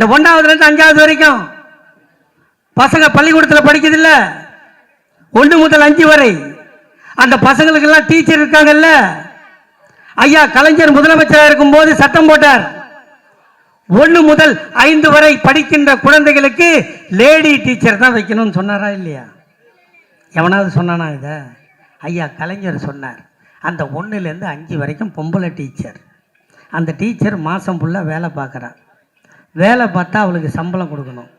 இந்த ஒன்றாவதுலேருந்து அஞ்சாவது வரைக்கும் பசங்க பள்ளிக்கூடத்தில் படிக்கிறது இல்லை ஒன்று முதல் அஞ்சு வரை. அந்த பசங்களுக்கெல்லாம் டீச்சர் இருக்காங்கல்ல? ஐயா கலைஞர் முதலமைச்சராக இருக்கும்போது சட்டம் போட்டார். ஒன்று முதல் ஐந்து வரை படிக்கின்ற குழந்தைகளுக்கு லேடி டீச்சர் தான் வைக்கணும்னு சொன்னாரா இல்லையா? எவனாவது சொன்னானா இதை? ஐயா கலைஞர் சொன்னார். அந்த ஒன்றுலேருந்து அஞ்சு வரைக்கும் பொம்பளை டீச்சர் அந்த டீச்சர் மாதம் ஃபுல்லாக வேலை பார்க்குறா. வேலை பார்த்தா அவளுக்கு சம்பளம் கொடுக்கணும்.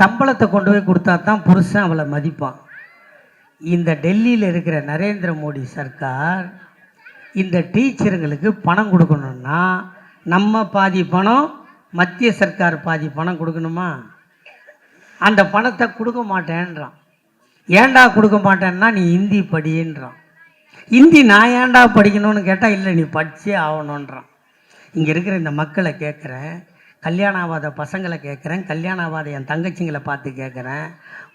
சம்பளத்தை கொண்டு போய் கொடுத்தா தான் புருஷன் அவளை மதிப்பான். இந்த டெல்லியில் இருக்கிற நரேந்திர மோடி சர்க்கார் இந்த டீச்சருங்களுக்கு பணம் கொடுக்கணும்னா நம்ம பாதி பணம் மத்திய சர்க்கார் பாதி பணம் கொடுக்கணுமா? அந்த பணத்தை கொடுக்க மாட்டேன்றான். ஏன்டா கொடுக்க மாட்டேன்னா நீ ஹிந்தி படின்றான். ஹிந்தி நான் ஏன்டா படிக்கணும்னு கேட்டால் இல்லை நீ படிச்சே ஆகணுன்றான் இங்கே இருக்கிற இந்த மக்களை கேட்குறேன் கல்யாணம் ஆகாத பசங்களை கேட்குறேன் கல்யாணம் ஆகாத என் தங்கச்சிங்களை பார்த்து கேட்குறேன்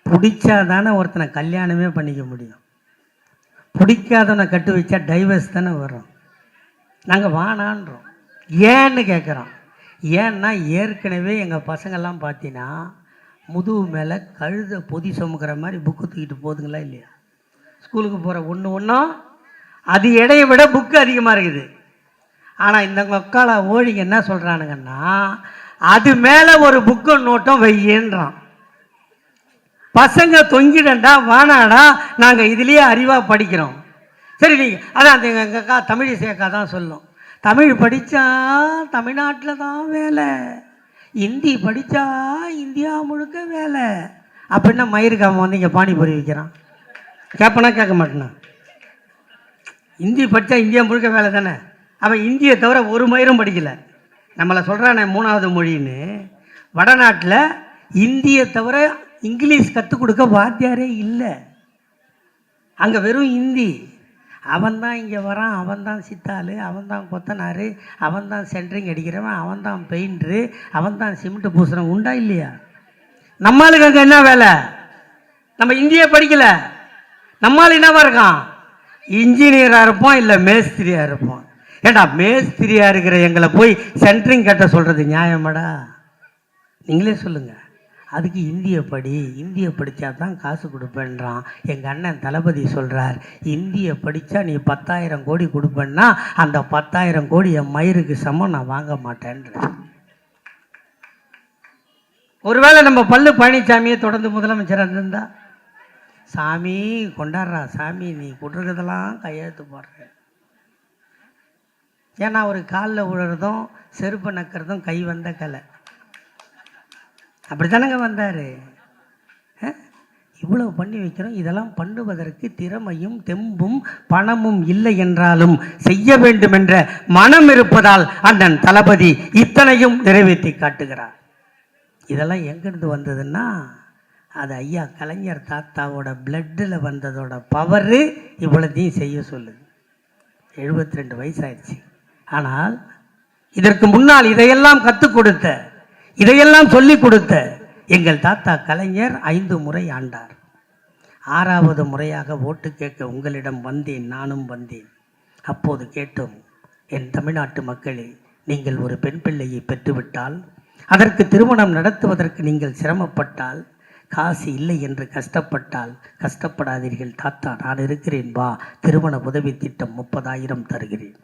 பிடிச்சா தானே ஒருத்தனை கல்யாணமே பண்ணிக்க முடியும். பிடிக்காதவனை கட்டு வச்சா டைவர்ஸ் தானே வரும். நாங்கள் வானான்றோம். ஏன்னு கேட்குறோம் ஏன்னா ஏற்கனவே எங்கள் பசங்கள்லாம் பார்த்தீங்கன்னா முதுகு மேலே கழுத பொதி சுமக்கிற மாதிரி புக்கு தூக்கிட்டு போகுதுங்களா இல்லையா? ஸ்கூலுக்கு போகிற ஒன்று ஒன்றும் அது இடையை விட புக்கு அதிகமாக இருக்குது. ஆனால் இந்த மக்களை ஓழிங்க என்ன சொல்கிறானுங்கன்னா அது மேலே ஒரு புக்கு நோட்டம் வையேன்றான். பசங்க தொங்கிடண்டா வானாடா நாங்கள் இதுலேயே அறிவாக படிக்கிறோம். சரி நீங்கள் அதான் அந்த எங்கள் அக்கா தமிழ் சேர்க்கா தான் சொல்லும். தமிழ் படித்தா தமிழ்நாட்டில் தான் வேலை. இந்தி படித்தா இந்தியா முழுக்க வேலை. அப்படின்னா மயிருக்காம வந்து இங்கே பானிபூரி விற்கிறான் கேட்பனா கேட்க மாட்டேனா? ஹிந்தி படித்தா இந்தியா முழுக்க வேலை தானே? அவன் இந்தியை தவிர ஒரு மயிரும் படிக்கலை. நம்மளை சொல்கிறானே மூணாவது மொழின்னு. வடநாட்டில் இந்தியை தவிர இங்கிலீஷ் கற்றுக் கொடுக்க வாத்தியாரே இல்லை. அங்கே வெறும் ஹிந்தி. அவன் தான் இங்கே வரான் அவன் தான் சித்தாள் அவன்தான் கொத்தனார் அவன் தான் சென்ட்ரிங் அடிக்கிறவன் அவன் தான் அவன்தான் அவன் தான் சிமெண்ட் பூசுறவன். உண்டா இல்லையா? நம்மளுக்கு அங்கே என்ன வேலை? நம்ம இந்தியை படிக்கலை. நம்மளால் என்னவா இருக்கான்? இன்ஜினியராக இருப்போம் இல்லை மேஸ்திரியாக இருப்போம். ஏண்டா மேஸ்திரியாக இருக்கிற எங்களை போய் சென்ட்ரிங் கட்ட சொல்கிறது நியாயமாடா? நீங்களே சொல்லுங்கள் அதுக்கு இந்திய படி இந்திய படித்தா தான் காசு கொடுப்பேன்றான். எங்கள் அண்ணன் தளபதி சொல்கிறார் இந்திய படித்தா நீ பத்தாயிரம் கோடி கொடுப்பேன்னா அந்த பத்தாயிரம் கோடி என் மயிருக்கு சமம் நான் வாங்க மாட்டேன்றேன் ஒருவேளை நம்ம பல்லு பழனிசாமியை தொடர்ந்து முதலமைச்சராக இருந்திருந்தா சாமி கொண்டாடுறா. சாமி நீ கொடுறதெல்லாம் கையெழுத்து போடுற ஏன்னா அவர் காலில் விழுறதும் செருப்பு நக்கிறதும் கை வந்த கலை. அப்படி தானேங்க வந்தார் இவ்வளவு பண்ணி வைக்கிறோம். இதெல்லாம் பண்ணுவதற்கு திறமையும் தெம்பும் பணமும் இல்லை என்றாலும் செய்ய வேண்டும் என்ற மனம் இருப்பதால் அண்ணன் தளபதி இத்தனையும் நிறைவேற்றி காட்டுகிறார். இதெல்லாம் எங்கிருந்து வந்ததுன்னா அது ஐயா கலைஞர் தாத்தாவோட பிளட்டில் வந்ததோட பவரு இவ்வளோத்தையும் செய்ய சொல்லுது. எழுபத்தி ரெண்டு வயசாயிடுச்சு. ஆனால் இதற்கு முன்னால் இதையெல்லாம் கற்றுக் கொடுத்த இதையெல்லாம் சொல்லிக் கொடுத்த எங்கள் தாத்தா கலைஞர் ஐந்து முறை ஆண்டார். ஆறாவது முறையாக ஓட்டு கேட்க உங்களிடம் வந்தேன் நானும் வந்தேன். அப்போது கேட்டோம் என் தமிழ்நாட்டு மக்களே நீங்கள் ஒரு பெண் பிள்ளையை பெற்றுவிட்டால் அதற்கு திருமணம் நடத்துவதற்கு நீங்கள் சிரமப்பட்டால் காசு இல்லை என்று கஷ்டப்பட்டால் கஷ்டப்படாதீர்கள் தாத்தா நான் இருக்கிறேன் வா திருமண உதவி திட்டம் முப்பதாயிரம் தருகிறேன்.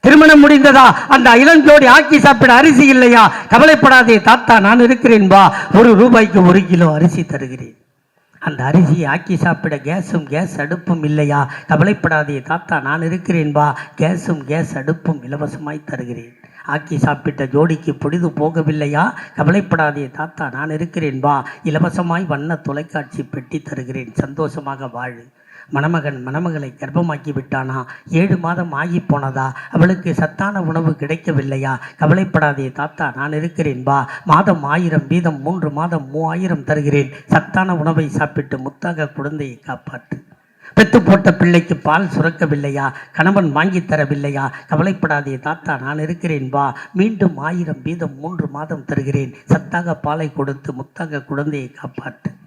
திருமணம் முடிந்ததா? அந்த இளஞ்சோடி ஆக்கி சாப்பிட அரிசி இல்லையா? கவலைப்படாதே தாத்தா நான் இருக்கிறேன் வா. ஒரு ரூபாய்க்கு ஒரு கிலோ அரிசி தருகிறேன். அந்த அரிசியை ஆக்கி சாப்பிட கேஸும் கேஸ் அடுப்பும் இல்லையா? கவலைப்படாதே தாத்தா நான் இருக்கிறேன் வா. கேஸும் கேஸ் அடுப்பும் இலவசமாய் தருகிறேன். ஆக்கி சாப்பிட்ட ஜோடிக்கு பொழுது போகவில்லையா? கவலைப்படாதே தாத்தா நான் இருக்கிறேன் வா. இலவசமாய் வண்ண தொலைக்காட்சி பெட்டி தருகிறேன். சந்தோஷமாக வாழு. மணமகன் மணமகளை கர்ப்பமாக்கி விட்டானா? ஏழு மாதம் ஆகி போனதா? அவளுக்கு சத்தான உணவு கிடைக்கவில்லையா? கவலைப்படாதே தாத்தா நான் இருக்கிறேன். வா. மாதம் ஆயிரம் வீதம் மூன்று மாதம் மூவாயிரம் தருகிறேன். சத்தான உணவை சாப்பிட்டு முத்தாக குழந்தையை காப்பாற்று. பெத்து போட்ட பிள்ளைக்கு பால் சுரக்கவில்லையா? கணவன் வாங்கி தரவில்லையா? கவலைப்படாதே தாத்தா நான் இருக்கிறேன். வா. மீண்டும் ஆயிரம் வீதம் மூன்று மாதம் தருகிறேன். சத்தாக பாலை கொடுத்து முத்தாக குழந்தையை காப்பாற்று.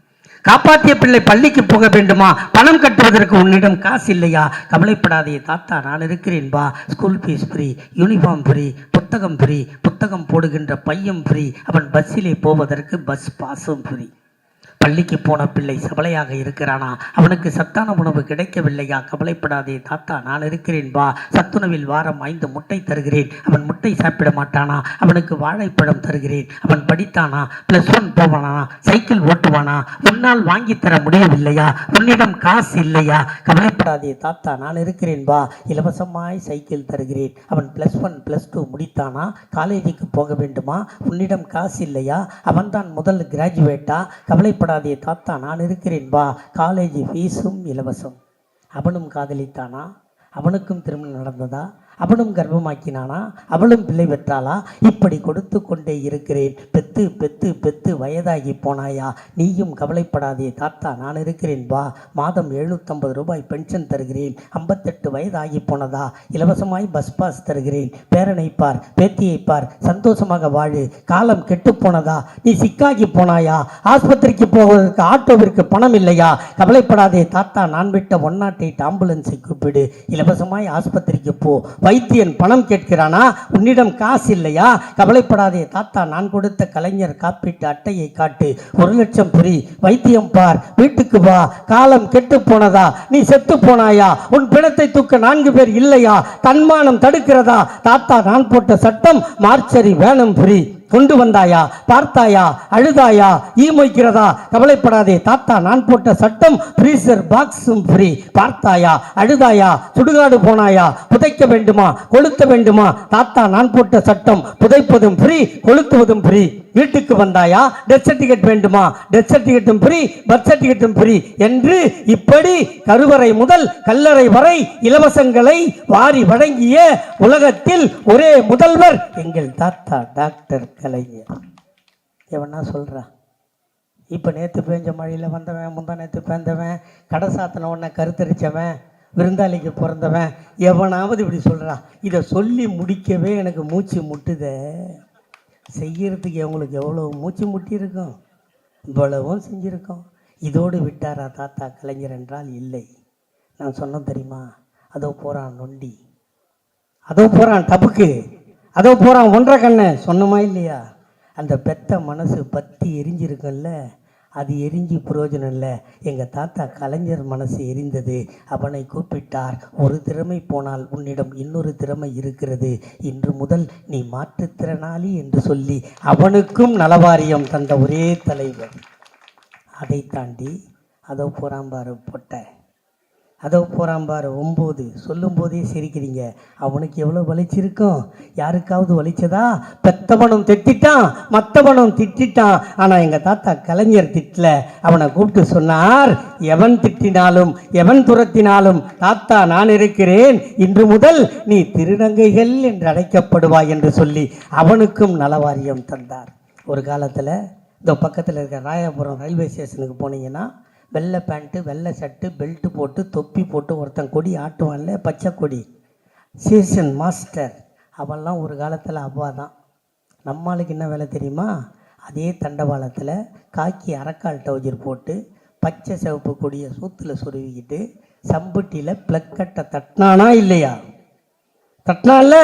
காப்பாற்றிய பிள்ளை பள்ளிக்கு போக வேண்டுமா? பணம் கட்டுவதற்கு உன்னிடம் காசு இல்லையா? கவலைப்படாதே தாத்தா நான் இருக்கிறேன் வா. School fees free uniform free புத்தகம் ஃப்ரீ புத்தகம் போடுகின்ற பையன் ஃப்ரீ அவன் பஸ்ஸிலே போவதற்கு பஸ் பாஸும் ஃப்ரீ பள்ளிக்கு போன பிள்ளை சபலையாக இருக்கிறானா? அவனுக்கு சத்தான உணவு கிடைக்கவில்லையா? கவலைப்படாதே தாத்தா நான் இருக்கிறேன் வா. சத்துணவில் வாரம் ஐந்து முட்டை தருகிறேன். அவன் முட்டை சாப்பிட மாட்டானா? அவனுக்கு வாழைப்பழம் தருகிறேன். அவன் படித்தானா? பிளஸ் ஒன் போவானா? சைக்கிள் ஓட்டுவானா? உன்னால் வாங்கி தர முடியவில்லையா? உன்னிடம் காசு இல்லையா? கவலைப்படாதே தாத்தா நான் இருக்கிறேன் வா. இலவசமாய் சைக்கிள் தருகிறேன். அவன் பிளஸ் ஒன் பிளஸ் டூ முடித்தானா? காலேஜுக்கு போக வேண்டுமா? உன்னிடம் காசு இல்லையா? அவன்தான் முதல் கிராஜுவேட்டா கவலைப்படாதே தாத்தா நான் இருக்கிறேன் வா. காலேஜ் ஃபீஸும் இலவசம். அவனும் காதலித்தானா? அவனுக்கும் திருமணம் நடந்ததா? அவனும் கர்ப்பமாக்கினானா? அவளும் பிள்ளை பெற்றாளா? இப்படி கொடுத்து கொண்டே இருக்கிறேன் பெத்து பெத்து பெத்து வயதாகி போனாயா? நீயும் கவலைப்படாதே. தாத்தா நான் இருக்கிறேன். வா. மாதம் எழுநூற்றம்பது ரூபாய் பென்ஷன் தருகிறேன். ஐம்பத்தெட்டு வயதாகி போனதா? இலவசமாய் பஸ் பாஸ் தருகிறேன். பேரனை பார் பேத்தியை பார் சந்தோஷமாக வாழு. காலம் கெட்டு போனதா? நீ சிக்காகி போனாயா? ஆஸ்பத்திரிக்கு போவதற்கு ஆட்டோவிற்கு பணம் இல்லையா? கவலைப்படாதே. தாத்தா நான் விட்ட ஒன் நாட் எயிட் ஆம்புலன்ஸை கூப்பிடு. இலவசமாய் ஆஸ்பத்திரிக்கு போ. வைத்தியன் பணம் கேட்கிறானா? உன்னிடம் காசு இல்லையா? கவலைப்படாதே. தாத்தா நான் கொடுத்த கலைஞர் காப்பீட்டு அட்டையை காட்டு. ஒரு லட்சம் புரி. வைத்தியம் பார். வீட்டுக்கு வா. காலம் கெட்டு போனதா? நீ செத்து போனாயா? உன் பிணத்தை தூக்க நான்கு பேர் இல்லையா? தன்மானம் தடுக்கிறதா? தாத்தா நான் போட்ட சட்டம் மார்ச்சரி வேணும் புரி. கொண்டு வந்தாயா? பார்த்தாயா? அழுதாயா? ஈ மொய்க்கிறதா கவலைப்படாதே. தாத்தா நான் போட்ட சட்டம் ஃப்ரீசர் பாக்ஸும் ஃப்ரீ பார்த்தாயா? அழுதாயா? சுடுகாடு போனாயா? புதைக்க வேண்டுமா? கொளுத்த வேண்டுமா? தாத்தா நான் போட்ட சட்டம் புதைப்பதும் ஃப்ரீ கொளுத்துவதும் ஃப்ரீ வீட்டுக்கு வந்தாயா? டெத் சர்டிஃபிகேட் வேண்டுமா? டெத் சர்டிஃபிகேட்டும் ஃப்ரீ பர்த் சர்டிஃபிகேட்டும் ஃப்ரீ என்று இப்படி கருவறை முதல் கல்லறை வரை இலவசங்களை வாரி வழங்கிய உலகத்தில் ஒரே முதல்வர் எங்கள் தாத்தா டாக்டர் கலைஞர் எவனா சொல்கிறா இப்போ நேற்று பேஞ்ச மழையில் வந்தவன் முந்தா நேற்று பேந்தவன் கடை சாத்தின உடனே கருத்தரிச்சவன் விருந்தாளிக்கு பிறந்தவன் எவனாவது இப்படி சொல்கிறான் இதை சொல்லி முடிக்கவே எனக்கு மூச்சு முட்டுதே. செய்கிறதுக்கு அவங்களுக்கு எவ்வளோ மூச்சு முட்டியிருக்கும்? இவ்வளவும் செஞ்சுருக்கோம். இதோடு விட்டாரா தாத்தா கலைஞர் என்றால் இல்லை. நான் சொன்னோம் தெரியுமா? அதோ போகிறான் நொண்டி. அதோ போகிறான் டபுக்கு அதோ போகிறான் ஒன்றரை கண்ணு. சொன்னமா இல்லையா? அந்த பெத்த மனசு பத்தி எரிஞ்சிருக்குல்ல அது எரிஞ்சு பிரயோஜனம் இல்லை எங்கள் தாத்தா கலைஞர் மனசு எரிந்தது. அவனை கூப்பிட்டார். ஒரு திறமை போனால் உன்னிடம் இன்னொரு திறமை இருக்கிறது. இன்று முதல் நீ மாற்றுத்திறனாளி என்று சொல்லி அவனுக்கும் நலவாரியம் தந்த ஒரே தலைவர். அதை தாண்டி அதோ போறாம்பாரு பொட்டை. அதோ பாரு ஒம்பது. சொல்லும்போதே சிரிக்கிறீங்க. அவனுக்கு எவ்வளோ வலிச்சிருக்கும் யாருக்காவது வலிச்சதா? பெத்தவனும் திட்டிட்டான் மற்றவனும் திட்டிட்டான். ஆனால் எங்கள் தாத்தா கலைஞர் திட்டல. அவனை கூப்பிட்டு சொன்னார் எவன் திட்டினாலும் எவன் துரத்தினாலும் தாத்தா நான் இருக்கிறேன். இன்று முதல் நீ திருநங்கைகள் என்று அழைக்கப்படுவாய் என்று சொல்லி அவனுக்கும் நலவாரியம் தந்தார். ஒரு காலத்தில் இந்த பக்கத்தில் இருக்கிற ராயபுரம் ரயில்வே ஸ்டேஷனுக்கு போனீங்கன்னா வெள்ளை பேண்ட்டு வெள்ளை ஷர்ட்டு பெல்ட்டு போட்டு தொப்பி போட்டு ஒருத்தன் கொடி ஆட்டுவான்ல பச்சை கொடி. Season master. அவெல்லாம் ஒரு காலத்தில் அவ்வா தான். நம்மளுக்கு என்ன வேலை தெரியுமா? அதே தண்டவாளத்தில் காக்கி அரக்கால் டவுஜர் போட்டு பச்சை சிவப்பு கொடியை சூத்தில் சுருவிக்கிட்டு சம்புட்டியில் பிளக்கட்டை தட்டினானா இல்லையா? தட்டினான்ல?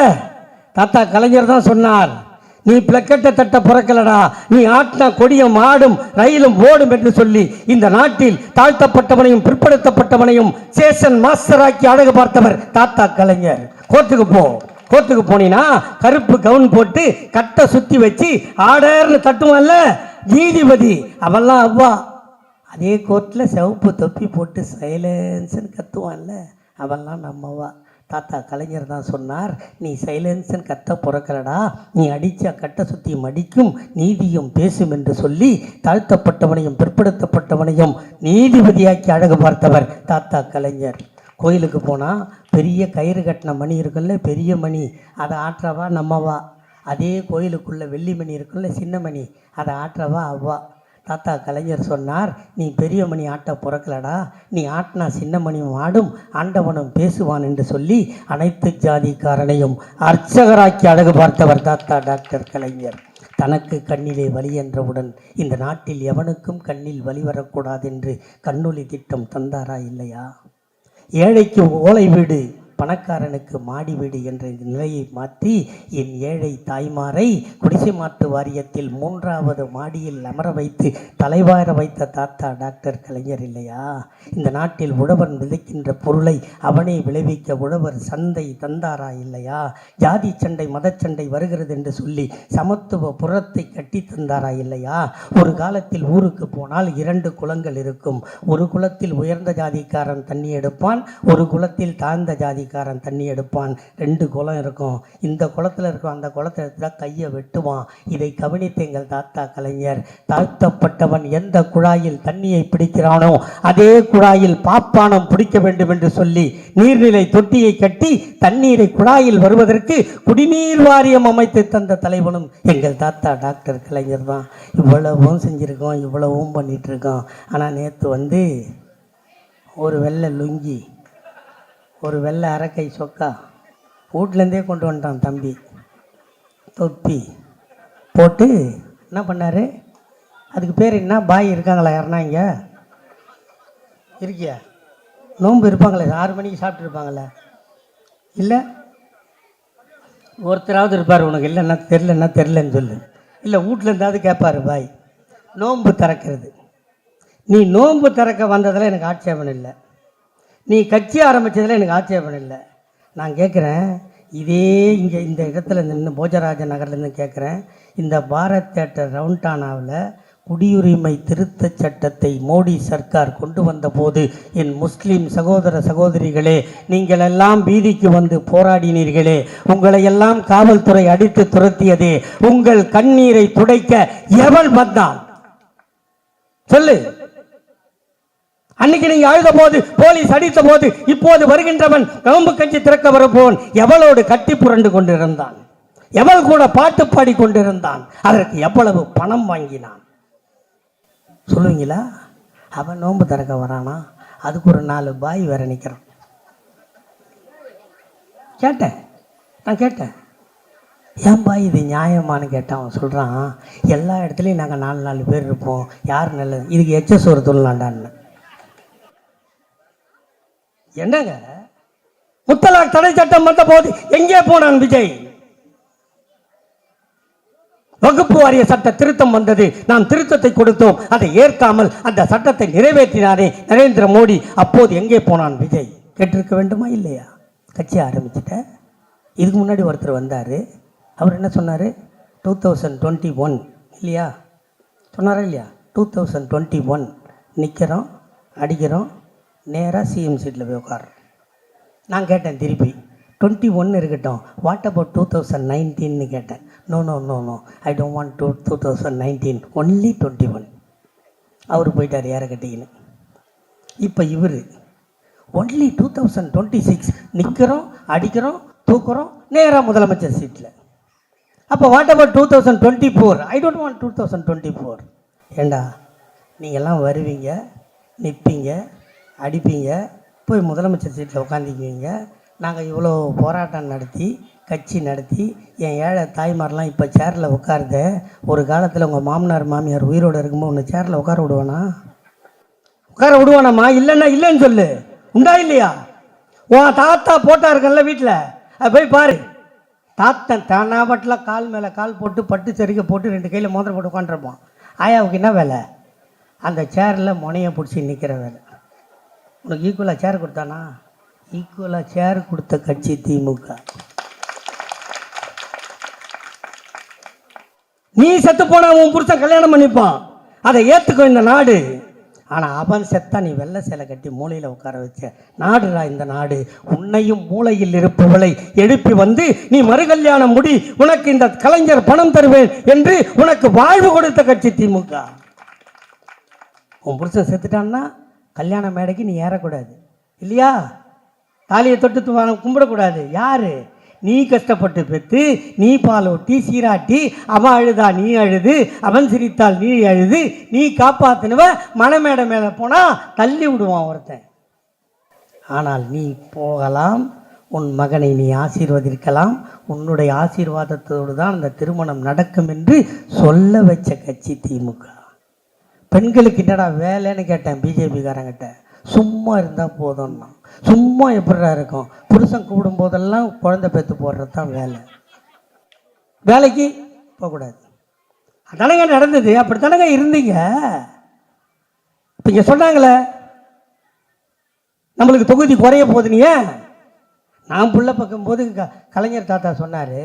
தாத்தா கலைஞர் தான் சொன்னார். நீ பிளக்கட்ட தட்ட பிறக்கலடா. நீ ஆட்டின கொடிய ஆடும் ரயிலும் ஓடும் என்று சொல்லி இந்த நாட்டில் தாழ்த்தப்பட்டவனையும் பிற்படுத்தப்பட்டவனையும் சேஷன் மாஸ்டராக்கி அழகு பார்த்தவர் தாத்தா கலைஞர். கோர்ட்டுக்கு போ. கோர்ட்டுக்கு போனீங்கன்னா கருப்பு கவுன் போட்டு கட்டை சுத்தி வச்சு ஆடர்னு தட்டுவான்ல. நீதிபதி அவெல்லாம் அவ்வா. அதே கோர்ட்டில் சிவப்பு தொப்பி போட்டு சைலன்ஸ்னு கத்துவான்ல. அவெல்லாம் நம்மவா. தாத்தா கலைஞர் தான் சொன்னார் நீ சைலன்ஸன் கத்த பிறக்கலடா. நீ அடித்த கட்டை சுற்றி மடிக்கும் நீதியும் பேசும் என்று சொல்லி தாழ்த்தப்பட்டவனையும் பிற்படுத்தப்பட்டவனையும் நீதிபதியாக்கி அழகு பார்த்தவர் தாத்தா கலைஞர். கோயிலுக்கு போனால் பெரிய கயிறு கட்டின மணி இருக்குல்ல பெரிய மணி. அதை ஆற்றவா நம்மவா? அதே கோயிலுக்குள்ள வெள்ளி மணி இருக்குல்ல சின்ன மணி. அதை ஆற்றவா அவ்வா? தாத்தா கலைஞர் சொன்னார் நீ பெரிய மணி ஆட்ட பிறக்கலடா. நீ ஆட்டினா சின்ன மணியும் ஆடும் ஆண்டவனும் பேசுவான் என்று சொல்லி அனைத்து ஜாதிக்காரனையும் அர்ச்சகராக்கி அழகு பார்த்தவர் தாத்தா டாக்டர் கலைஞர். தனக்கு கண்ணிலே வலி என்றவுடன் இந்த நாட்டில் எவனுக்கும் கண்ணில் வலி வரக்கூடாது என்று கண்ணொளி திட்டம் தந்தாரா இல்லையா? ஏழைக்கு ஓலை வீடு பணக்காரனுக்கு மாடி வீடு என்ற நிலையை மாற்றி என் ஏழை தாய்மாரை குடிசை மாட்டு வாரியத்தில் மூன்றாவது மாடியில் அமர வைத்து தலைவார வைத்த தாத்தா டாக்டர் கலைஞர் இல்லையா? இந்த நாட்டில் உழவன் விதைக்கின்ற பொருளை அவனே விளைவிக்க உழவர் சந்தை தந்தாரா இல்லையா? ஜாதி சண்டை மதச்சண்டை வருகிறது என்று சொல்லி சமத்துவ புறத்தை கட்டி தந்தாரா இல்லையா? ஒரு காலத்தில் ஊருக்கு போனால் இரண்டு குளங்கள் இருக்கும். ஒரு குளத்தில் உயர்ந்த ஜாதிக்காரன் தண்ணி எடுப்பான் ஒரு குளத்தில் தாழ்ந்த ஜாதி ஜாதிக்காரன் தண்ணி எடுப்பான். ரெண்டு குளம் இருக்கும். இந்த குளத்தில் இருக்கும் அந்த குளத்தில் எடுத்தா கையை வெட்டுவான். இதை கவனித்த எங்கள் தாத்தா கலைஞர் தாழ்த்தப்பட்டவன் எந்த குழாயில் தண்ணியை பிடிக்கிறானோ அதே குழாயில் பாப்பானம் பிடிக்க வேண்டும் என்று சொல்லி நீர்நிலை தொட்டியை கட்டி தண்ணீரை குழாயில் வருவதற்கு குடிநீர் வாரியம் அமைத்து தந்த தலைவனும் எங்கள் தாத்தா டாக்டர் கலைஞர் தான். இவ்வளவும் செஞ்சுருக்கோம் இவ்வளவும் பண்ணிட்டு இருக்கோம். ஆனால் நேற்று வந்து ஒரு வெள்ளை லுங்கி ஒரு வெள்ளை அரக்கை சொக்கா வீட்லேருந்தே கொண்டு வந்துட்டான் தம்பி. தொப்பி. போட்டு என்ன பண்ணார்? அதுக்கு பேர் என்ன? பாய் இருக்காங்களா யாருன்னா இங்கே? இருக்கியா? நோன்பு இருப்பாங்களே ஆறு மணிக்கு சாப்பிட்டு இருப்பாங்களே. இல்லை? ஒருத்தராவது இருப்பார் உனக்கு. இல்லைன்னா தெரிலன்னா தெரிலன்னு சொல்லு. இல்லை வீட்டில் இருந்தாவது கேட்பாரு பாய். நோன்பு திறக்கிறது. நீ நோன்பு திறக்க வந்ததில் எனக்கு ஆட்சேபம் இல்லை. நீ கட்சி ஆரம்பித்ததில் எனக்கு ஆட்சேபம் இல்லை. நான் கேட்குறேன் இதே இங்கே இந்த இடத்துல நின்று போஜராஜ நகர்லேருந்து கேட்குறேன் இந்த பாரத் தேட்டர் ரவுண்டானாவில் குடியுரிமை திருத்தச் சட்டத்தை மோடி சர்க்கார் கொண்டு வந்தபோது என் முஸ்லீம் சகோதர சகோதரிகளே நீங்கள் எல்லாம் வீதிக்கு வந்து போராடினீர்களே உங்களை எல்லாம் காவல்துறை அடித்து துரத்தியதே உங்கள் கண்ணீரை துடைக்க எவள் வந்தான்? சொல்லு. அன்னைக்கு நீங்க அழுத போது போலீஸ் அடித்த போது இப்போது வருகின்றவன் கவும்பு கஞ்சி திறக்க வருபவன் எவளோடு கட்டி புரண்டு கொண்டிருந்தான்? எவள் கூட பாட்டு பாடி கொண்டிருந்தான்? அதற்கு எவ்வளவு பணம் வாங்கினான்? சொல்லுவீங்களா? அவன் நோன்பு திறக்க வரானா? அதுக்கு ஒரு நாலு பாய் வேற நிற்கிறான் கேட்டேன். நான் கேட்டேன். ஏன் பாய் இது நியாயமானு கேட்டான். அவன் சொல்கிறான் எல்லா இடத்துலையும் நாங்கள் நாலு நாலு பேர் இருப்போம். யார் நல்லது? இதுக்கு எச்சஸ் ஒரு தொழிலாண்டான்னு என்னங்க? முத்தலாக் தடை சட்டம் வந்த போது எங்கே போனான் விஜய்? வகுப்பு வாரிய சட்ட திருத்தம் வந்தது. நாம் திருத்தத்தை கொடுத்தோம். அதை ஏற்காமல் அந்த சட்டத்தை நிறைவேற்றினாரே நரேந்திர மோடி. அப்போது எங்கே போனான் விஜய்? கேட்டிருக்க வேண்டுமா இல்லையா? கட்சி ஆரம்பிச்சிட்ட. இதுக்கு முன்னாடி ஒருத்தர் வந்தார். அவர் என்ன சொன்னார்? டூ தௌசண்ட் டுவெண்ட்டி ஒன் இல்லையா? சொன்னாரா இல்லையா? டூ தௌசண்ட் டுவெண்ட்டி ஒன் நிற்கிறோம் அடிக்கிறோம். நேராக சிஎம் சீட்டில் போய் உட்கார் நான் கேட்டேன் திருப்பி டுவெண்ட்டி ஒன் இருக்கட்டும். வாட் அபவுட் டூ தௌசண்ட் நைன்டீன்னு கேட்டேன். No no no no I don't want to two thousand nineteen only twenty one அவர் போயிட்டார் யாரை கட்டிக்கின்னு இப்போ இவர் only two thousand twenty six நிற்கிறோம் அடிக்கிறோம் தூக்குறோம் நேராக முதலமைச்சர் சீட்டில் அப்போ what about two thousand twenty four I don't want two thousand twenty four ஏண்டா நீங்கள்லாம் வருவீங்க நிற்பீங்க அடிப்பீங்க. போய் முதலமைச்சர் சீட்டில் உட்காந்துக்குவீங்க நாங்கள் இவ்வளோ போராட்டம் நடத்தி கட்சி நடத்தி என் ஏழை தாய்மாரெலாம் இப்போ சேரில் உட்காருத ஒரு காலத்தில் உங்கள் மாமனார் மாமியார் உயிரோடு இருக்கும்போது உன்னை சேரில் உட்கார விடுவானா? உட்கார விடுவானாம்மா. இல்லைன்னா இல்லைன்னு சொல்லு. உண்டா இல்லையா? உன் தாத்தா போட்டா இருக்கல வீட்டில் அது போய் பாரு. தாத்தன் தானாவட்டில் கால் மேலே கால் போட்டு பட்டு சரிக்க போட்டு ரெண்டு கையில் மோதிரம் போட்டு உட்காந்துருப்பான் ஆயாவுக்கு என்ன வேலை? அந்த சேரில் முனையை பிடிச்சி நிற்கிற வேலை. உனக்கு ஈக்குவலாக சேர் கொடுத்தானா? ஈக்குவலாக சேர் கொடுத்த கட்சி திமுக. நீ செத்து போனா உன் புருஷன் கல்யாணம் பண்ணிப்பான். அதை ஏற்றுக்கும் இந்த நாடு. ஆனால் அவன் செத்தா நீ வெள்ளை சேலை கட்டி மூளையில் உட்கார வச்ச நாடுடா இந்த நாடு. உன்னையும் மூளையில் இருப்பவளை எழுப்பி வந்து நீ மறுகல்யாணம் முடி உனக்கு இந்த கலைஞர் பணம் தருவேன் என்று உனக்கு வாழ்வு கொடுத்த கட்சி திமுக. உன் புருஷன் செத்துட்டான்னா கல்யாண மேடைக்கு நீ ஏறக்கூடாது. இல்லையா? தாலியை தொட்டு கும்பிடக்கூடாது. யாரு? நீ கஷ்டப்பட்டு பெற்று நீ பாலோட்டி சீராட்டி அவன் அழுதா நீ அழுது அவன் சிரித்தால் நீ அழுது நீ காப்பாத்தினவ மணமேடை மேலே போனால் தள்ளி விடுவான் ஒருத்தன். ஆனால் நீ போகலாம் உன் மகனை நீ ஆசீர்வதிக்கலாம் உன்னுடைய ஆசீர்வாதத்தோடு தான் அந்த திருமணம் நடக்கும் என்று சொல்ல வச்ச கட்சி திமுக பெண்களுக்கு என்னடா வேலைன்னு கேட்டேன் பிஜேபிக்காரங்கிட்ட சும்மா இருந்தால் போதும்னா. சும்மா எப்படிடா இருக்கும்? புருஷன் கூடும் போதெல்லாம் குழந்தை பெற்று போடுறது தான் வேலை. வேலைக்கு போகக்கூடாது. அதானங்க நடந்தது. அப்படித்தானங்க இருந்தீங்க? இப்போ இங்கே சொன்னாங்களே நம்மளுக்கு தொகுதி குறைய போகுதுனியே நான் புள்ள பார்க்கும்போது க கலைஞர் தாத்தா சொன்னார்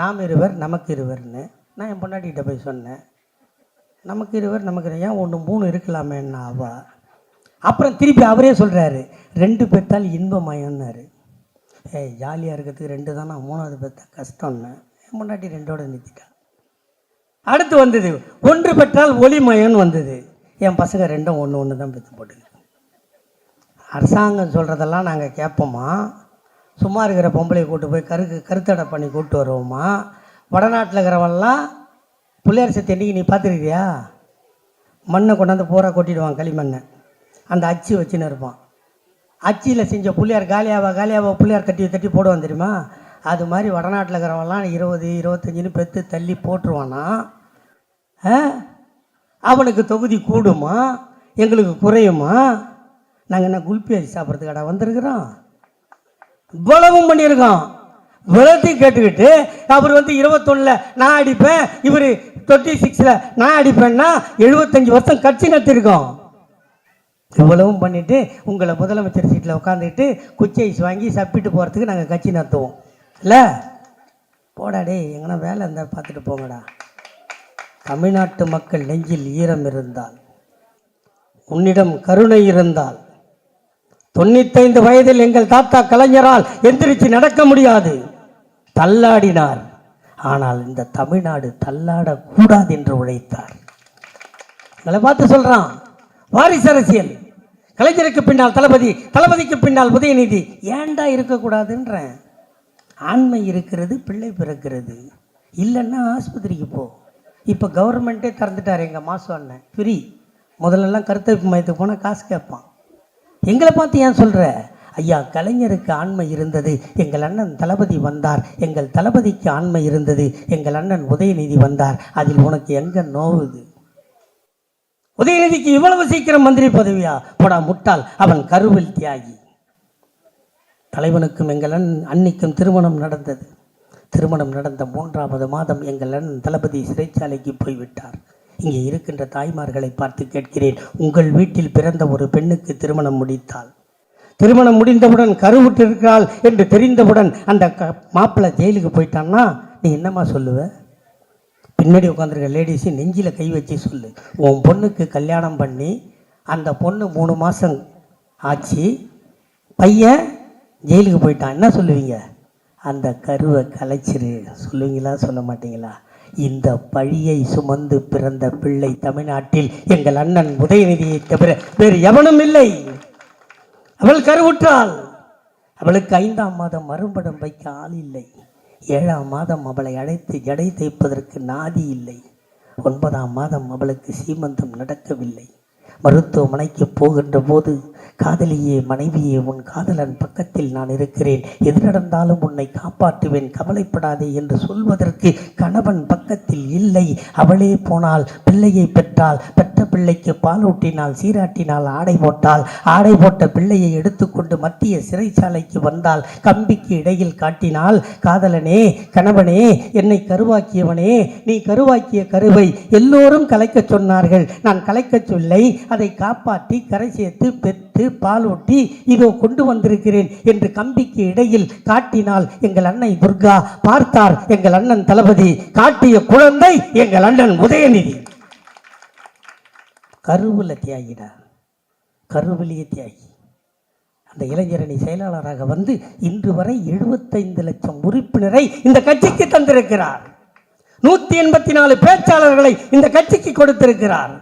நாம் இருவர் நமக்கு இருவர்னு. நான் என் பொண்டாட்டிகிட்ட போய் சொன்னேன். நமக்கு இருவர் நமக்கு ஏன் ஒன்று மூணு இருக்கலாமேன்னா அவா அப்புறம் திருப்பி அவரே சொல்கிறாரு ரெண்டு பெற்றால் இன்பமயம்னாரு ஏய் ஜாலியாக இருக்கிறதுக்கு ரெண்டு தானே? மூணாவது பெற்றா கஷ்டம்னு. என் ரெண்டோட நிறுத்திட்டா அடுத்து வந்தது ஒன்று பெற்றால் ஒளிமயம்னு வந்தது. என் பசங்க ரெண்டும் ஒன்று ஒன்று தான் பெற்று போட்டுங்க அரசாங்கம் சொல்கிறதெல்லாம் நாங்கள் கேட்போமா? சும்மா இருக்கிற பொம்பளை கூட்டு போய் கருக்கு கருத்தடை பண்ணி கூப்பிட்டு வருவோமா? வடநாட்டில் இருக்கிறவெல்லாம் பிள்ளையார் சக்தி அன்றைக்கி நீ பார்த்துருக்கியா? மண்ணை கொண்டாந்து பூரா கொட்டிடுவான் களிமண்ணை. அந்த அச்சு வச்சுன்னு இருப்பான். அச்சியில் செஞ்ச பிள்ளையார் காலியாவா காலியாவா பிள்ளையார் கட்டி தட்டி போடுவான் தெரியுமா? அது மாதிரி வடநாட்டில் இருக்கிறவன்லாம் இருபது இருபத்தஞ்சுன்னு பெற்று தள்ளி போட்டுருவானா? ஆ? அவனுக்கு தொகுதி கூடுமா? எங்களுக்கு குறையுமா? நாங்கள் என்ன குல்பி அரிசி சாப்பிட்றதுக்கடா வந்திருக்கிறோம்? இவ்வளவும் பண்ணியிருக்கோம். விளத்தி கேட்டுக்கிட்டு அவர் வந்து இருபத்தொன்னில் நான் அடிப்பேன் இவர் டுவெண்ட்டி சிக்ஸில் நான் அடிப்பேன்னா எழுபத்தஞ்சு வருஷம் கட்சி நடத்திருக்கோம். இவ்வளவும் பண்ணிட்டு உங்களை முதலமைச்சர் சீட்டில் உட்காந்துக்கிட்டு குச்சி ஐஸ் வாங்கி சப்பிட்டு போகிறதுக்கு நாங்கள் கட்சி நடத்துவோம். இல்லை? போடாடே எங்கன்னா வேலை இருந்தால் பார்த்துட்டு போங்கடா. தமிழ்நாட்டு மக்கள் நெஞ்சில் ஈரம் இருந்தால் உன்னிடம் கருணை இருந்தால் தொண்ணூத்தைந்து வயதில் எங்கள் தாத்தா கலைஞரால் எந்திரிச்சு நடக்க முடியாது. தள்ளாடினார். ஆனால் இந்த தமிழ்நாடு தள்ளாடக்கூடாது என்று உழைத்தார். எங்களை பார்த்து சொல்றான். வாரிசு அரசியல். கலைஞருக்கு பின்னால் தளபதி தளபதிக்கு பின்னால் உதயநிதி. ஏன்டா இருக்கக்கூடாதுன்றேன். ஆண்மை இருக்கிறது பிள்ளை பிறக்கிறது. இல்லைன்னா ஆஸ்பத்திரிக்கு போ. இப்போ கவர்மெண்ட்டே திறந்துட்டார் எங்கள் மாசம் அண்ணன். ஃப்ரீ. முதல்லலாம் கருத்தரிப்பு மையத்துக்கு போனால் காசு கேட்பான். எங்களை பார்த்து ஏன் சொல்கிற ஐயா கலைஞருக்கு ஆண்மை இருந்தது. எங்கள் அண்ணன் தளபதி வந்தார். எங்கள் தளபதிக்கு ஆண்மை இருந்தது. எங்கள் அண்ணன் உதயநிதி வந்தார். அதில் உனக்கு எங்கே நோவுது உதயநிதிக்கு இவ்வளவு சீக்கிரம் மந்திரி பதவியா? போடா முட்டாள். அவன் கருவில் தியாகி. தலைவனுக்கும் எங்கள் அண் அன்னிக்கும் திருமணம் நடந்தது. திருமணம் நடந்த மூன்றாவது மாதம் எங்கள் அண்ணன் தளபதி சிறைச்சாலைக்கு போய்விட்டார். இங்கே இருக்கின்ற தாய்மார்களை பார்த்து கேட்கிறேன் உங்கள் வீட்டில் பிறந்த ஒரு பெண்ணுக்கு திருமணம் முடித்தால்? திருமணம் முடிந்தவுடன் கருவுற்றிருக்கிறாள் என்று தெரிந்தவுடன் அந்த க மாப்பிள்ளை ஜெயிலுக்கு போயிட்டான்னா நீ என்னம்மா சொல்லுவ? பின்னாடி உட்காந்துருக்க லேடிஸு நெஞ்சில் கை வச்சு சொல்லு. உன் பொண்ணுக்கு கல்யாணம் பண்ணி அந்த பொண்ணு மூணு மாதம் ஆச்சு பையன் ஜெயிலுக்கு போயிட்டான். என்ன சொல்லுவீங்க? அந்த கருவை கலைச்சிரு. சொல்லுவீங்களா? சொல்ல மாட்டீங்களா? இந்த பழியை சுமந்து பிறந்த பிள்ளை தமிழ்நாட்டில் எங்கள் அண்ணன் உதயநிதியை தவிர வேறு எவனும் இல்லை. அவள் கருவுற்றாள். அவளுக்கு ஐந்தாம் மாதம் மறுபடம் வைக்க ஆள் இல்லை. ஏழாம் மாதம் அவளை அழைத்து ஜடை தைப்பதற்கு நாதி இல்லை. ஒன்பதாம் மாதம் அவளுக்கு சீமந்தம் நடக்கவில்லை. மருத்துவமனைக்கு போகின்ற போது காதலியே மனைவியே உன் காதலன் பக்கத்தில் நான் இருக்கிறேன். எது நடந்தாலும் உன்னை காப்பாற்றுவேன். கவலைப்படாதே என்று சொல்வதற்கு கணவன் பக்கத்தில் இல்லை. அவளே போனால் பிள்ளையை பெற்றால் பெற்ற பிள்ளைக்கு பாலூட்டினால் சீராட்டினால் ஆடை போட்டால் ஆடை போட்ட பிள்ளையை எடுத்துக்கொண்டு மத்திய சிறைச்சாலைக்கு வந்தால் கம்பிக்கு இடையில் காட்டினால் காதலனே கணவனே என்னை கருவாக்கியவனே நீ கருவாக்கிய கருவை எல்லோரும் கலைக்கச் சொன்னார்கள். நான் கலைக்கச் சொல்லை அதை காப்பாற்றி கரை சேர்த்து பெற்று பாலூட்டி இதோ கொண்டு வந்திருக்கிறேன் என்று கம்பிக்கு இடையில் காட்டினால் எங்கள் அன்னை துர்கா பார்த்தார் எங்கள் அண்ணன் தளபதி காட்டிய குழந்தை எங்கள் அண்ணன் உதயநிதி. கருவில் தியாகிடா கருவிலிய தியாகி. அந்த இளைஞரணி செயலாளராக வந்து இன்று வரை எழுபத்தைந்து லட்சம் உறுப்பினரை இந்த கட்சிக்கு தந்திருக்கிறார். நூற்றி எண்பத்தி நாலு பேச்சாளர்களை இந்த கட்சிக்கு கொடுத்திருக்கிறார்.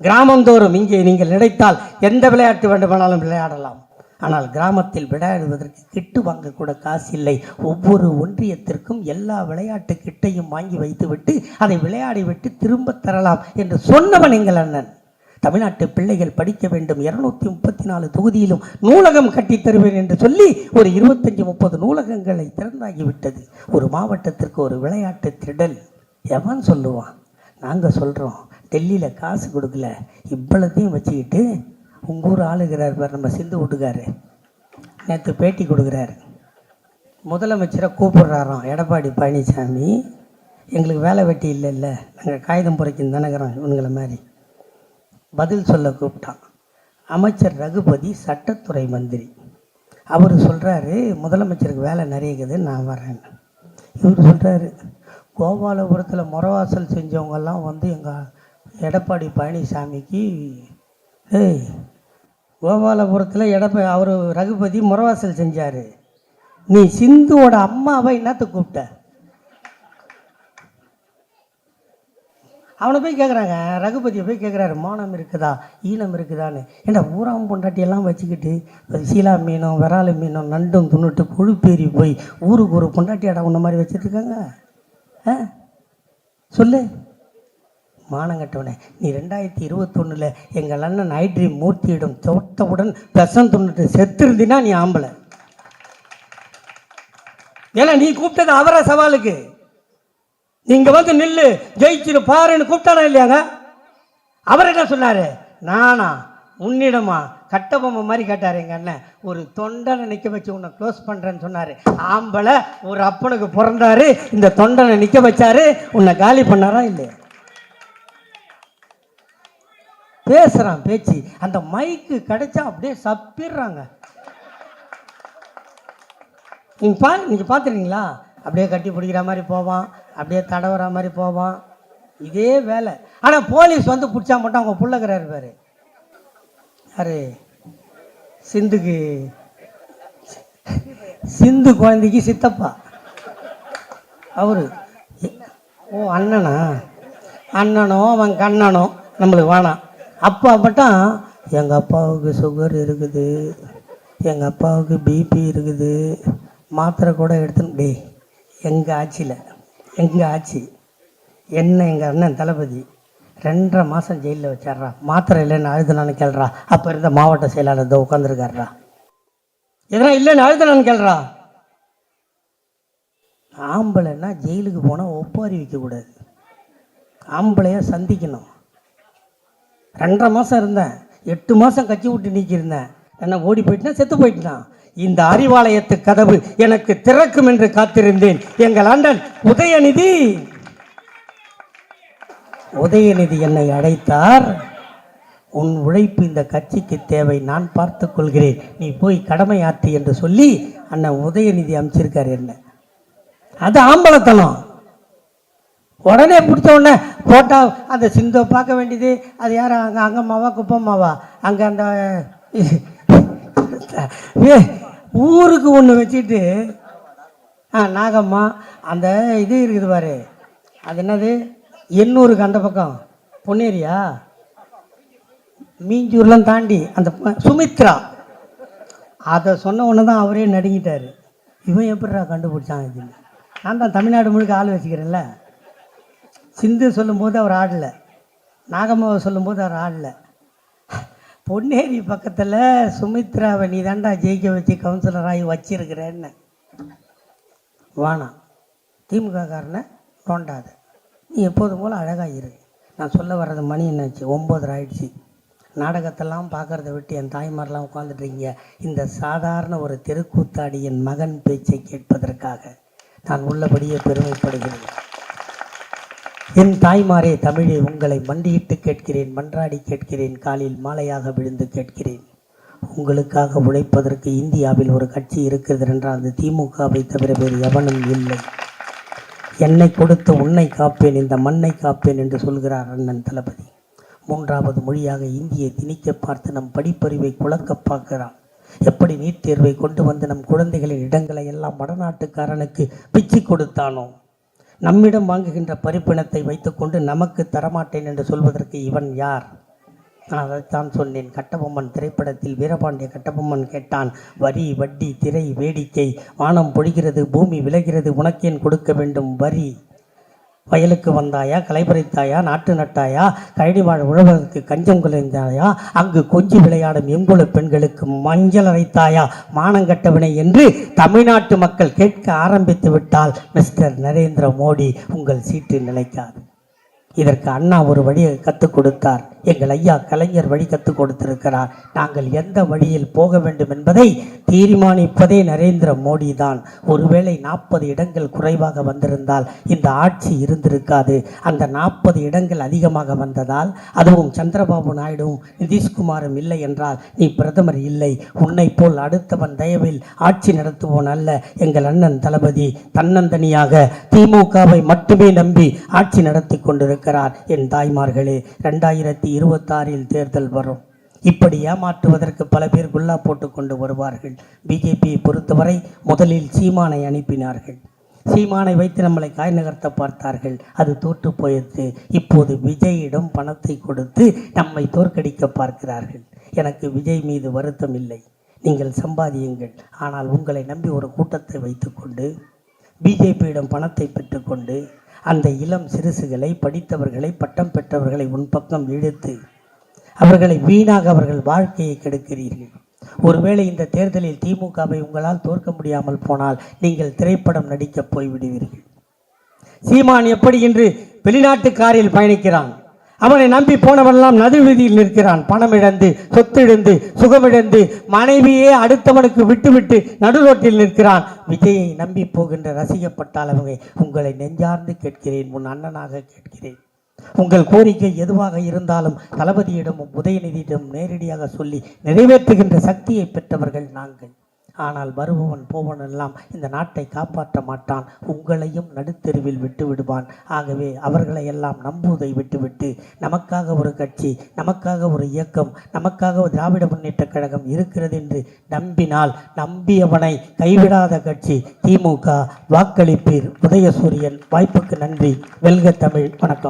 கிராமந்தோறும் இங்கே நீங்கள் நினைத்தால் எந்த விளையாட்டு வேண்டுமானாலும் விளையாடலாம். ஆனால் கிராமத்தில் விளையாடுவதற்கு கிட்டு வாங்கக்கூட காசு இல்லை. ஒவ்வொரு ஒன்றியத்திற்கும் எல்லா விளையாட்டு கிட்டையும் வாங்கி வைத்துவிட்டு அதை விளையாடிவிட்டு திரும்ப தரலாம் என்று சொன்னவன் எங்கள் அண்ணன். தமிழ்நாட்டு பிள்ளைகள் படிக்க வேண்டும். இருநூத்தி முப்பத்தி நாலு தொகுதியிலும் நூலகம் கட்டித் தருவேன் என்று சொல்லி ஒரு இருபத்தஞ்சி முப்பது நூலகங்களை திறந்தாகிவிட்டது. ஒரு மாவட்டத்திற்கு ஒரு விளையாட்டு திடல். எவன் சொல்லுவான்? நாங்கள் சொல்கிறோம் டெல்லியில் காசு கொடுக்கல. இவ்வளோத்தையும் வச்சுக்கிட்டு உங்கள் ஊர் ஆளுகிறார் பார் நம்ம சிந்து வீட்டுக்காரு. நேற்று பேட்டி கொடுக்குறாரு. முதலமைச்சரை கூப்பிடுறாராம் எடப்பாடி பழனிசாமி. எங்களுக்கு வேலை வெட்டி இல்லைல்ல. நாங்கள் காகிதம் புரைக்கும் தானேங்கிறோம் இவனுங்களை மாதிரி. பதில் சொல்ல கூப்பிட்டான். அமைச்சர் ரகுபதி சட்டத்துறை மந்திரி. அவர் சொல்கிறாரு முதலமைச்சருக்கு வேலை நிறைய இருக்குது நான் வரேன். இவர் சொல்கிறாரு கோபாலபுரத்தில் முறவாசல் செஞ்சவங்கெல்லாம் வந்து எங்கள் எடப்பாடி பழனிசாமிக்கு ஏய் கோபாலபுரத்தில் எடப்பா அவர் ரகுபதி முறவாசல் செஞ்சார். நீ சிந்துவோட அம்மாவை என்னத்தை கூப்பிட்ட? அவனை போய் கேட்குறாங்க ரகுபதியை போய் கேட்குறாரு மானம் இருக்குதா? ஈனம் இருக்குதான்னு. ஏன்டா ஊராம் பொண்டாட்டியெல்லாம் வச்சுக்கிட்டு சீலா மீனும் விராலு மீனும் நண்டும் துண்ணுட்டு கொழுப்பேறி போய் ஊருக்கு ஒரு பொண்டாட்டியாடா உன்ன மாதிரி வச்சுருக்காங்க ஆ? சொல்லு. மானங்கட்டவனே நீ ரெண்டாயிரத்தி இருபத்தொன்னில் எங்கள் அண்ணன் ஐட்ரி மூர்த்தியிடம் தோட்டவுடன் பெசம் துண்ணுட்டு செத்துருந்தினா நீ ஆம்பளை. ஏன்னா நீ கூப்பிட்டது அவரை சவாலுக்கு? இங்கே வந்து நில்லு ஜெயிச்சிரு பாருன்னு கூப்பிட்டானா இல்லையாங்க? அவர் என்ன சொன்னாரு? நானா உன்னிடமா கட்டபொம்மை மாதிரி கேட்டார் எங்க அண்ணன். ஒரு தொண்டனை நிற்க வச்சு உன்னை க்ளோஸ் பண்ணுறேன்னு சொன்னார். ஆம்பளை ஒரு அப்பனுக்கு பிறந்தாரு. இந்த தொண்டனை நிற்க வச்சாரு. உன்னை காலி பண்ணாரா இல்லையா? பேசுகிறான் பேச்சு. அந்த மைக்கு கிடைச்சா அப்படியே சப்பிடுறாங்க. நீங்கள் பா நீங்கள் பார்த்துருக்கீங்களா அப்படியே கட்டி பிடிக்கிற மாதிரி போவான் அப்படியே தடவுற மாதிரி போவான். இதே வேலை. ஆனால் போலீஸ் வந்து பிடிச்சா மட்டும் அவங்க புள்ளக்கிறாரு பாரு. யாரு? சிந்துக்கு. சிந்து குழந்தைக்கு சித்தப்பா. அவரு. ஓ அண்ணனா? அண்ணனோ அவன் கண்ணனோ? நம்மளுக்கு வேணாம். அப்பா மட்டும் எங்கள் அப்பாவுக்கு சுகர் இருக்குது. எங்கள் அப்பாவுக்கு பிபி இருக்குது. மாத்திரை கூட எடுத்துன்னு டே எங்கள் ஆட்சியில் எங்கள் ஆட்சி என்ன எங்கள் அண்ணன் தளபதி ரெண்டரை மாதம் ஜெயிலில் வச்சாடுறா மாத்திரை இல்லைன்னு அழுதுனான்னு கேள்றா. அப்போ இருந்த மாவட்ட செயலாளர் தான் உட்காந்துருக்காருடா எதனா இல்லைன்னு அழுதுனான்னு கேள்றா. ஆம்பளைன்னா ஜெயிலுக்கு போனால் ஒப்பாரி வைக்கக்கூடாது ஆம்பளையாக சந்திக்கணும். ரெண்டரை மாதம் இருந்தேன். எட்டு மாதம் கட்சி விட்டு நீக்கியிருந்தேன். என்ன ஓடி போயிட்டுனா செத்து போயிட்டான். இந்த அறிவாலயத்து கதவு எனக்கு திறக்கும் என்று காத்திருந்தேன். எங்கள் அண்ணன் உதயநிதி. உதயநிதி என்னை அழைத்தார். உன் உழைப்பு இந்த கட்சிக்கு தேவை நான் பார்த்து கொள்கிறேன். நீ போய் கடமையாற்று என்று சொல்லி அண்ணன் உதயநிதி அமைச்சிருக்கார் என்ன? அது ஆம்பளத்தனம். உடனே பிடிச்ச உடனே போட்டா அந்த சிந்தோ பார்க்க வேண்டியது. அது யார்? அங்கே அங்கம்மாவா குப்பம்மாவா? அங்கே அந்த ஏ, ஊருக்கு ஒன்று வச்சுட்டு ஆ நாகம்மா அந்த இது இருக்குது பாரு. அது என்னது? எண்ணூருக்கு அந்த பக்கம். பொன்னேரியா? மீஞ்சூர்லாம் தாண்டி அந்த சுமித்ரா. அதை சொன்ன உடனே தான் அவரே நடுங்கிட்டார். இவன் எப்படிடா கண்டுபிடிச்சான் இதுன்னு நான் தான் தமிழ்நாடு முழுக்க ஆள் வச்சுக்கிறேன்ல. சிந்து சொல்லும்போது அவர் ஆடலை. நாகம்மாவை சொல்லும்போது அவர் ஆடலை. பொன்னேரி பக்கத்தில் சுமித்ராவை நீ தாண்டா ஜெயிக்க வச்சு கவுன்சிலராகி வச்சிருக்கிறேன்னு. வானா திமுக காரனை தோண்டாத. நீ எப்போதும் போல் அழகாக இரு. நான் சொல்ல வர்றது மணி என்னாச்சு? ஒம்பதரை ஆயிடுச்சு. நாடகத்தெல்லாம் பார்க்கறத விட்டு என் தாய்மாரெலாம் உட்காந்துட்ருக்கீங்க இந்த சாதாரண ஒரு தெருக்கூத்தாடியின் மகன் பேச்சை கேட்பதற்காக. நான் உள்ளபடியே பெருமைப்படுகிறேன். என் தாய்மாரே தமிழே உங்களை மண்டியிட்டு கேட்கிறேன் மன்றாடி கேட்கிறேன் காலில் மாலையாக விழுந்து கேட்கிறேன். உங்களுக்காக உழைப்பதற்கு இந்தியாவில் ஒரு கட்சி இருக்கிறது என்றால் அது திமுகவை தவிர வேறு எவனும் இல்லை. என்னை கொடுத்து உன்னை காப்பேன் இந்த மண்ணை காப்பேன் என்று சொல்கிறார் அண்ணன் தளபதி. மூன்றாவது மொழியாக இந்தியை திணிக்க பார்த்து நம் படிப்பறிவை குழக்க பார்க்கிறான். எப்படி நீட் தேர்வை கொண்டு வந்து நம் குழந்தைகளின் இடங்களை எல்லாம் வடநாட்டுக்காரனுக்கு பிச்சு கொடுத்தானோ? நம்மிடம் வாங்குகின்ற பறிப்பினத்தை வைத்துக்கொண்டு நமக்கு தரமாட்டேன் என்று சொல்வதற்கு இவன் யார்? நான் அதைத்தான் சொன்னேன். கட்டபொம்மன் திரைப்படத்தில் வீரபாண்டிய கட்டபொம்மன் கேட்டான் வரி வட்டி திரை வேடிக்கை வானம் பொழிகிறது பூமி விளைகிறது உனக்கேன் கொடுக்க வேண்டும் வரி. வயலுக்கு வந்தாயா களை பறித்தாயா நாட்டு நட்டாயா கழடி வாழ் உழவருக்கு கஞ்சம் குலைந்தாயா அங்கு கொஞ்சி விளையாடும் எங்குல பெண்களுக்கு மஞ்சள் அரைத்தாயா மானங்கட்டவினை என்று தமிழ்நாட்டு மக்கள் கேட்க ஆரம்பித்து விட்டால் மிஸ்டர் நரேந்திர மோடி உங்கள் சீட்டு நிலைக்காது. இதற்கு அண்ணா ஒரு வழியை கற்றுக் கொடுத்தார். எங்கள் ஐயா கலைஞர் வழி கற்றுக் கொடுத்திருக்கிறார். நாங்கள் எந்த வழியில் போக வேண்டும் என்பதை தீர்மானிப்பதே நரேந்திர மோடி தான் ஒருவேளை நாற்பது இடங்கள் குறைவாக வந்திருந்தால் இந்த ஆட்சி இருந்திருக்காது. அந்த நாற்பது இடங்கள் அதிகமாக வந்ததால் அதுவும் சந்திரபாபு நாயுடுவும் நிதிஷ்குமாரும் இல்லை என்றால் நீ பிரதமர் இல்லை. உன்னை போல் அடுத்தவன் தயவில் ஆட்சி நடத்துவோன் அல்ல. எங்கள் அண்ணன் தளபதி தன்னந்தனியாக திமுகவை மட்டுமே நம்பி ஆட்சி நடத்தி கொண்டிருக்கிறார். என் தாய்மார்களே ரெண்டாயிரத்தி இருபத்தாறில் தேர்தல் வரும். இப்படி ஏமாற்றுவதற்கு பல பேர் குல்லா போட்டு கொண்டு வருவார்கள். பிஜேபியை பொறுத்தவரை முதலில் சீமானை அனுப்பினார்கள். சீமானை வைத்து நம்மளை காய் நகர்த்த பார்த்தார்கள். அது தோற்று போயிற்று. இப்போது விஜயிடம் பணத்தை கொடுத்து நம்மை தோற்கடிக்க பார்க்கிறார்கள். எனக்கு விஜய் மீது வருத்தம் இல்லை. நீங்கள் சம்பாதியுங்கள். ஆனால் உங்களை நம்பி ஒரு கூட்டத்தை வைத்துக்கொண்டு பிஜேபியிடம் பணத்தை பெற்றுக்கொண்டு அந்த இளம் சிறுசுகளை படித்தவர்களை பட்டம் பெற்றவர்களை உன் பக்கம் இழுத்து அவர்களை வீணாக அவர்கள் வாழ்க்கையை கெடுக்கிறீர்கள். ஒருவேளை இந்த தேர்தலில் திமுகவை உங்களால் தோற்க முடியாமல் போனால் நீங்கள் திரைப்படம் நடிக்கப் போய்விடுவீர்கள். சீமான் எப்படி இன்று வெளிநாட்டு காரில் பயணிக்கிறான்? அவனை நம்பி போனவெல்லாம் நடுவீதியில் நிற்கிறான். பணம் இழந்து சொத்து இழந்து சுகமிழந்து மனைவியே அடுத்தவனுக்கு விட்டுவிட்டு நடுரோட்டில் நிற்கிறான். விஜயை நம்பி போகின்ற ரசிகப்பட்டால் அவங்க உங்களை நெஞ்சார்ந்து கேட்கிறேன் உன் அண்ணனாக கேட்கிறேன். உங்கள் கோரிக்கை எதுவாக இருந்தாலும் தளபதியிடமும் உதயநிதியிடம் நேரடியாக சொல்லி நிறைவேற்றுகின்ற சக்தியை பெற்றவர்கள் நாங்கள். ஆனால் வருபவன் போவன் எல்லாம் இந்த நாட்டை காப்பாற்ற மாட்டான். உங்களையும் நடுத்தெருவில் விட்டு விடுவான். ஆகவே அவர்களை எல்லாம் நம்புவதை விட்டுவிட்டு நமக்காக ஒரு கட்சி நமக்காக ஒரு இயக்கம் நமக்காக ஒரு திராவிட முன்னேற்ற கழகம் இருக்கிறது என்று நம்பினால் நம்பியவனை கைவிடாத கட்சி திமுக வாக்களிப்பீர். உதயசூரியன் வாய்ப்புக்கு நன்றி. வெல்க தமிழ். வணக்கம்.